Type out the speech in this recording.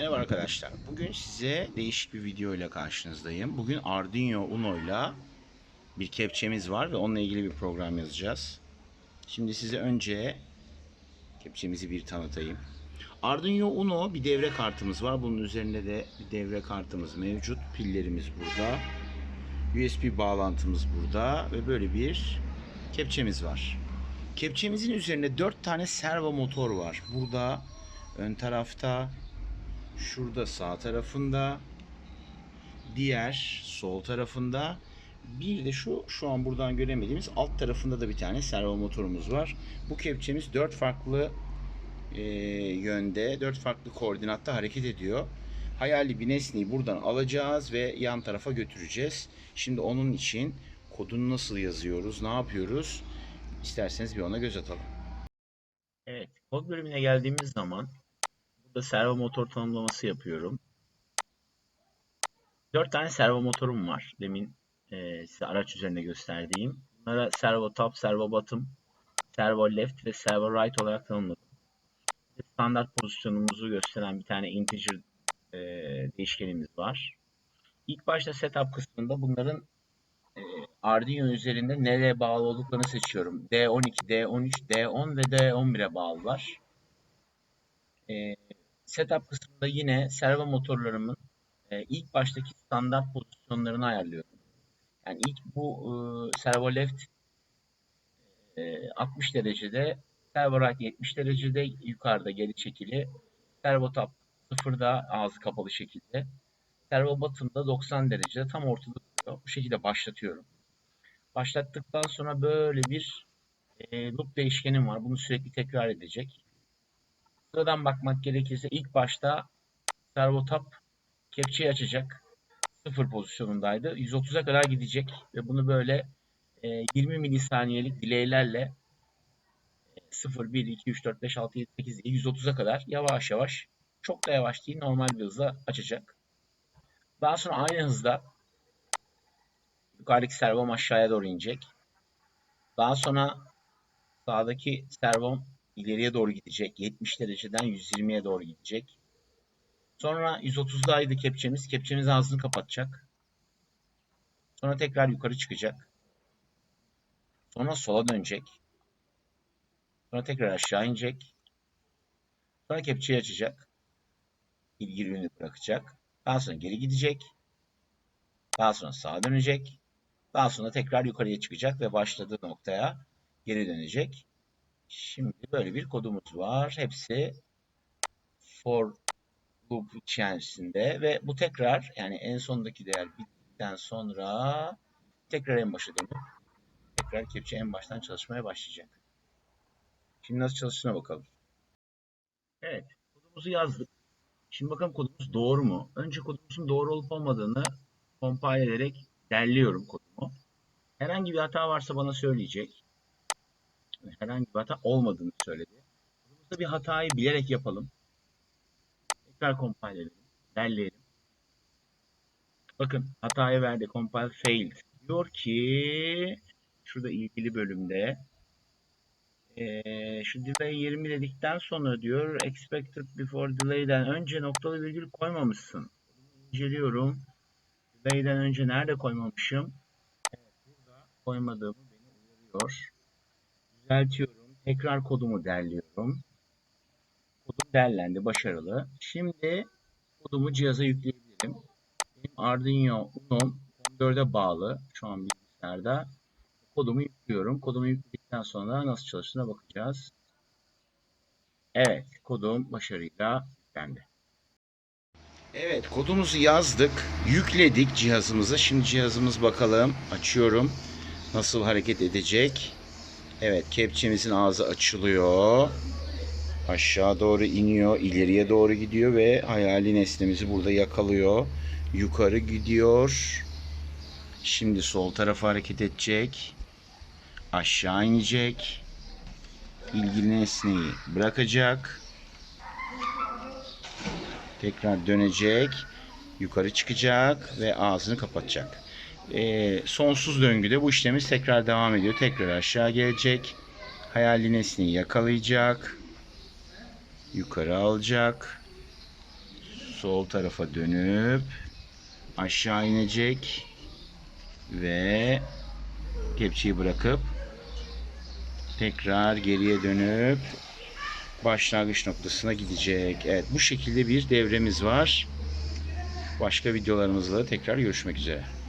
Merhaba arkadaşlar. Bugün size değişik bir video ile karşınızdayım. Bugün Arduino Uno ile bir kepçemiz var ve onunla ilgili bir program yazacağız. Şimdi size önce kepçemizi bir tanıtayım. Arduino Uno bir devre kartımız var. Bunun üzerinde de bir devre kartımız mevcut. Pillerimiz burada. USB bağlantımız burada ve böyle bir kepçemiz var. Kepçemizin üzerinde 4 tane servo motor var. Burada ön tarafta Şurada sağ tarafında. Diğer sol tarafında. Bir de şu şu an buradan göremediğimiz alt tarafında da bir tane servo motorumuz var. Bu kepçemiz dört farklı e, yönde, dört farklı koordinatta hareket ediyor. Hayali bir nesneyi buradan alacağız ve yan tarafa götüreceğiz. Şimdi onun için kodunu nasıl yazıyoruz, ne yapıyoruz? İsterseniz bir ona göz atalım. Evet, kod bölümüne geldiğimiz zaman burada servo motor tanımlaması yapıyorum. 4 tane servo motorum var. Demin e, size araç üzerinde gösterdiğim. Bunlara servo top, servo bottom, servo left ve servo right olarak tanımladım. Standart pozisyonumuzu gösteren bir tane integer e, değişkenimiz var. İlk başta setup kısmında bunların e, Arduino üzerinde nereye bağlı olduklarını seçiyorum. D12, D13, D10 ve D11'e bağlılar. E, setup kısmında yine servo motorlarımın e, ilk baştaki standart pozisyonlarını ayarlıyorum. Yani ilk bu e, servo left e, 60 derecede, servo right 70 derecede yukarıda geri çekili, servo top sıfırda ağzı kapalı şekilde, servo bottom'da 90 derecede tam ortada duruyor. Bu şekilde başlatıyorum. Başlattıktan sonra böyle bir e, loop değişkenim var. Bunu sürekli tekrar edecek. Sıradan bakmak gerekirse ilk başta servo top kepçeyi açacak. Sıfır pozisyonundaydı. 130'a kadar gidecek ve bunu böyle e, 20 milisaniyelik delay'lerle e, 0, 1, 2, 3, 4, 5, 6, 7, 8, 130'a kadar yavaş yavaş çok da yavaş değil normal bir hızla açacak. Daha sonra aynı hızda yukarıdaki servom aşağıya doğru inecek. Daha sonra sağdaki servom ileriye doğru gidecek. 70 dereceden 120'ye doğru gidecek. Sonra 130'daydı kepçemiz. Kepçemiz ağzını kapatacak. Sonra tekrar yukarı çıkacak. Sonra sola dönecek. Sonra tekrar aşağı inecek. Sonra kepçeyi açacak. İlgili ürünü bırakacak. Daha sonra geri gidecek. Daha sonra sağa dönecek. Daha sonra tekrar yukarıya çıkacak ve başladığı noktaya geri dönecek. Şimdi böyle bir kodumuz var. Hepsi for loop içerisinde ve bu tekrar yani en sondaki değer bittikten sonra tekrar en başa dönüp tekrar kepçe en baştan çalışmaya başlayacak. Şimdi nasıl çalıştığına bakalım. Evet, kodumuzu yazdık. Şimdi bakalım kodumuz doğru mu? Önce kodumuzun doğru olup olmadığını compile ederek derliyorum kodumu. Herhangi bir hata varsa bana söyleyecek. Herhangi bir hata olmadığını söyledi. Kodumuzda bir hatayı bilerek yapalım. Tekrar compile edelim. Derleyelim. Bakın hatayı verdi. Compile failed. Diyor ki şurada ilgili bölümde ee, şu delay 20 dedikten sonra diyor expected before delay'den önce noktalı virgül koymamışsın. İnceliyorum. Delay'den önce nerede koymamışım? Evet, burada koymadığımı beni uyarıyor. Düzeltiyorum. Tekrar kodumu derliyorum. Kodum derlendi. Başarılı. Şimdi kodumu cihaza yükleyebilirim. Benim Arduino Uno'm 14'e bağlı. Şu an bilgisayarda. Kodumu yüklüyorum. Kodumu yükledikten sonra nasıl çalıştığına bakacağız. Evet. Kodum başarıyla yüklendi. Evet kodumuzu yazdık. Yükledik cihazımıza. Şimdi cihazımız bakalım. Açıyorum. Nasıl hareket edecek? Evet kepçemizin ağzı açılıyor. Aşağı doğru iniyor. ileriye doğru gidiyor ve hayali nesnemizi burada yakalıyor. Yukarı gidiyor. Şimdi sol tarafa hareket edecek. Aşağı inecek. İlgili nesneyi bırakacak. Tekrar dönecek. Yukarı çıkacak ve ağzını kapatacak. Ee, sonsuz döngüde bu işlemimiz tekrar devam ediyor. Tekrar aşağı gelecek. Hayali nesneyi yakalayacak. Yukarı alacak. sol tarafa dönüp aşağı inecek ve kepçeyi bırakıp tekrar geriye dönüp başlangıç noktasına gidecek. Evet bu şekilde bir devremiz var. Başka videolarımızla tekrar görüşmek üzere.